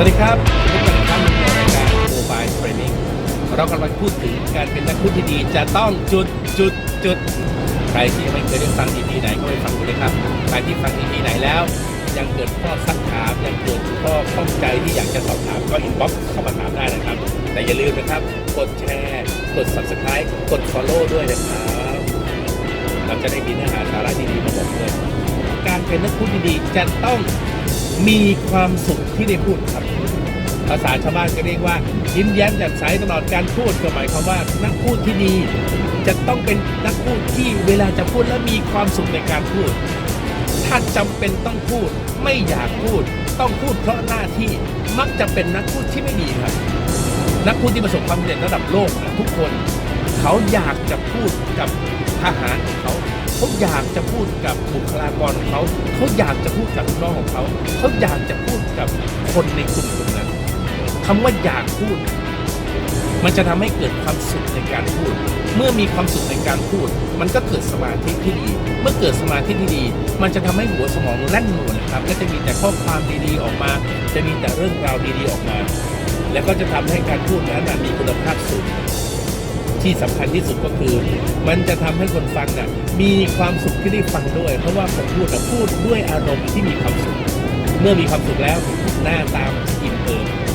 วัสดีครับพบกันครั้งหนึงในรายการ Mobile Training เรากำลังพูดถึงการเป็นนักพูดที่ดี จะต้องจุดจุดจุดใครที่ยังไม่เคยได้ฟัง EP ไหนก็ไปฟังดูเลยครับใครที่ฟัง EP ไหนแล้ว ยังเกิดข้อสักถามยังเกิดข้อข้องใจที่อยากจะสอบถามก็อินบ็อกซ์เข้ามาถามได้นะครับ แต่อย่าลืมนะครับ กดแชร์ กด Subscribe กด Follow ด้วยนะครับเราจะได้มีเนื้อหาสาระดีๆมาบอกด้วยการเป็นนักพูดที่ดีจะต้องมีความสุขที่ได้พูดครับ ภาษาชาวบ้านก็เรียกว่ายิ้มแย้มแจ่มใสตลอดการพูดก็หมายความว่านักพูดที่ดี จะต้องเป็นนักพูดที่เวลาจะพูดแล้วมีความสุขในการพูด ถ้าจำเป็นต้องพูดไม่อยากพูด ต้องพูดเพราะหน้าที่มักจะเป็นนักพูดที่ไม่ดีครับ นักพูดที่ประสบความสำเร็จระดับโลกนะทุกคน เขาอยากจะพูดกับทหารของเขาเขาอยากจะพูดกับบุคลากรของเขา เขาอยากจะพูดกับน้องของเขา เขาอยากจะพูดกับคนในกลุ่มกลุ่มนั้น คำว่าอยากพูด มันจะทำให้เกิดความสุขในการพูด เมื่อมีความสุขในการพูด มันก็เกิดสมาธิที่ดี เมื่อเกิดสมาธิที่ดี มันจะทำให้หัวสมองแล่นหนวลนะครับ ก็จะมีแต่ข้อความดีๆออกมา จะมีแต่เรื่องราวดีๆออกมา แล้วก็จะทำให้การพูดนั้นมีคุณภาพสูงที่สำคัญที่สุดก็คือ มันจะทำให้คนฟังน่ะมีความสุขที่ได้ฟังด้วย เพราะว่าคนพูดนะพูดด้วยอารมณ์ที่มีความสุข เมื่อมีความสุขแล้วหน้าตา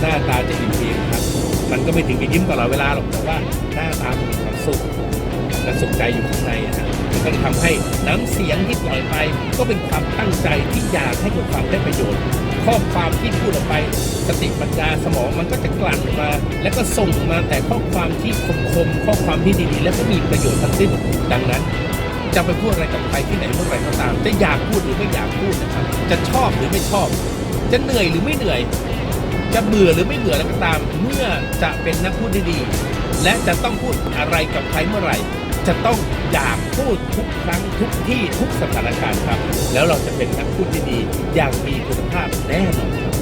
หน้าตาจะอิ่มเอมครับ มันก็ไม่ถึงกับยิ้มตลอดเวลาหรอกแต่ว่าหน้าตามันมีความสุขและสุขใจอยู่ข้างในอะมันก็ทำให้น้ำเสียงที่ปล่อยไป ก็เป็นความตั้งใจที่อยากให้คนฟังได้ประโยชน์ข้อความที่พูดออกไปสติปัญญาสมองมันก็จะกลั่นมา แล้วก็ส่งมาแต่ข้อความที่คมๆข้อความที่ดีๆ และก็มีประโยชน์ทั้งสิ้นดังนั้น จะไปพูดอะไรกับใครที่ไหนเมื่อไหร่ก็ตาม จะอยากพูดหรือไม่อยากพูดนะครับจะชอบหรือไม่ชอบ จะเหนื่อยหรือไม่เหนื่อย จะเบื่อหรือไม่เบื่อแล้วก็ตาม เมื่อจะเป็นนักพูดที่ดี และจะต้องพูดอะไรกับใครเมื่อไหร่ จะต้องอยากพูดทุกครั้งทุกที่ทุกสถานการณ์ครับ แล้วเราจะเป็นนักพูดที่ดีอย่างมีคุณภาพแน่นอนครับ